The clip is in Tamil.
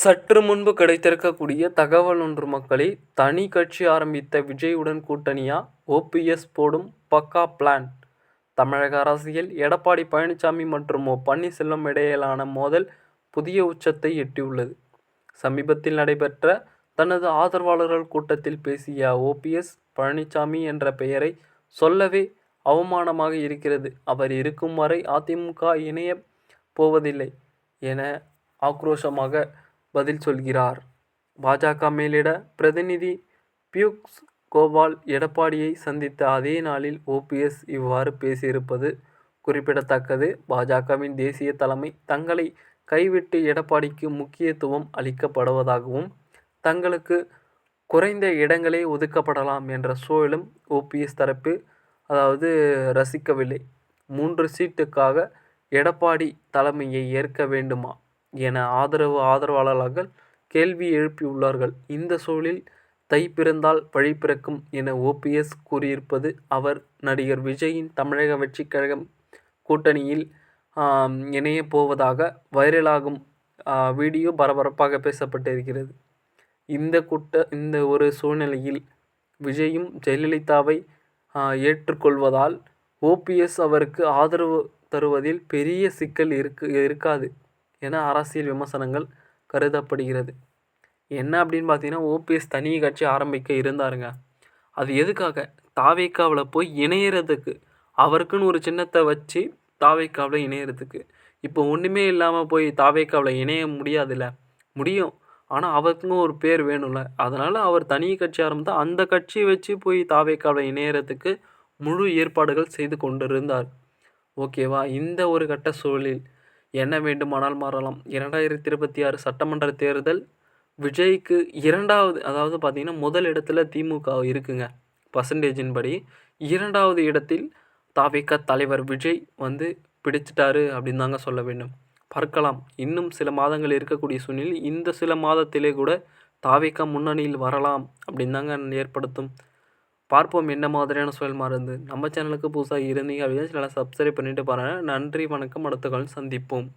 சற்று முன்பு கிடைத்திருக்கக்கூடிய தகவல் ஒன்று மக்களே தனி கட்சி ஆரம்பித்த விஜயுடன் கூட்டணியா? ஓபிஎஸ் போடும் பக்கா பிளான். தமிழக அரசியல் எடப்பாடி பழனிசாமி மற்றும் ஓ பன்னீர்செல்வம் இடையிலான மோதல் புதிய உச்சத்தை எட்டியுள்ளது. சமீபத்தில் நடைபெற்ற தனது ஆதரவாளர்கள் கூட்டத்தில் பேசிய ஓபிஎஸ் பழனிசாமி என்ற பெயரை சொல்லவே அவமானமாக இருக்கிறது. அவர் இருக்கும் வரை அதிமுக இணைய போவதில்லை என ஆக்ரோஷமாக பதில் சொல்கிறார். பாஜக மேலிட பிரதிநிதி பியூக்ஸ் கோபால் எடப்பாடியை சந்தித்த அதே நாளில் ஓபிஎஸ் இவ்வாறு பேசியிருப்பது குறிப்பிடத்தக்கது. பாஜகவின் தேசிய தலைமை தங்களை கைவிட்டு எடப்பாடிக்கு முக்கியத்துவம் அளிக்கப்படுவதாகவும் தங்களுக்கு குறைந்த இடங்களே ஒதுக்கப்படலாம் என்ற சூழலும் ஓபிஎஸ் தரப்பு அதாவது ரசிக்கவில்லை. மூன்று சீட்டுக்காக எடப்பாடி தலைமையை ஏற்க வேண்டுமா? என ஆதரவு ஆதரவாளர்கள் கேள்வி எழுப்பியுள்ளார்கள். இந்த சூழலில் தை பிறந்தால் பழி பிறக்கும் என ஓபிஎஸ் கூறியிருப்பது அவர் நடிகர் விஜயின் தமிழக வெற்றிக் கழகம் கூட்டணியில் இணைய போவதாக வைரலாகும் வீடியோ பரபரப்பாக பேசப்பட்டிருக்கிறது. இந்த கூட்ட இந்த ஒரு சூழ்நிலையில் விஜயும் ஜெயலலிதாவை ஏற்றுக்கொள்வதால் ஓபிஎஸ் அவருக்கு ஆதரவு தருவதில் பெரிய சிக்கல் இருக்கு இருக்காது என அரசியல் விமர்சனங்கள் கருதப்படுகிறது. என்ன அப்படின்னு பார்த்தீங்கன்னா ஓபிஎஸ் தனி கட்சி ஆரம்பிக்க இருந்தாருங்க. அது எதுக்காக தாவேக்காவில் போய் இணையறதுக்கு அவருக்குன்னு ஒரு சின்னத்தை வச்சு தாவேக்காவில் இணையறதுக்கு. இப்போ ஒன்றுமே இல்லாமல் போய் தாவேக்காவில் இணைய முடியாதுல்ல. முடியும். ஆனால் அவருக்குன்னு ஒரு பேர் வேணும்ல. அதனால் அவர் தனி கட்சி ஆரம்பித்தால் அந்த கட்சியை வச்சு போய் தாவேக்காவில் இணையறதுக்கு முழு ஏற்பாடுகள் செய்து கொண்டிருந்தார். ஓகேவா. இந்த ஒரு கட்ட சூழலில் என்ன வேண்டுமானால் மாறலாம். இரண்டாயிரத்தி இருபத்தி ஆறு சட்டமன்ற தேர்தல் விஜய்க்கு இரண்டாவது அதாவது பார்த்திங்கன்னா முதல் இடத்துல திமுக இருக்குங்க பர்சன்டேஜின் படி. இரண்டாவது இடத்தில் தாவிக தலைவர் விஜய் வந்து பிடிச்சிட்டாரு அப்படின்னு தாங்க சொல்ல வேண்டும். பார்க்கலாம் இன்னும் சில மாதங்கள் இருக்கக்கூடிய சூழ்நிலையில் இந்த சில மாதத்திலே கூட தாவிக முன்னணியில் வரலாம் அப்படின்னு தாங்க ஏற்படுத்தும். பார்ப்போம் என்ன மாதிரியான சூழல் மாறுது. நம்ம சேனலுக்கு புதுசாக இருந்தீங்க அப்படின்னா சேனலை சப்ஸ்கிரைப் பண்ணிட்டு பாருங்கள் நன்றி வணக்கம் அடுத்த காலில் சந்திப்போம்.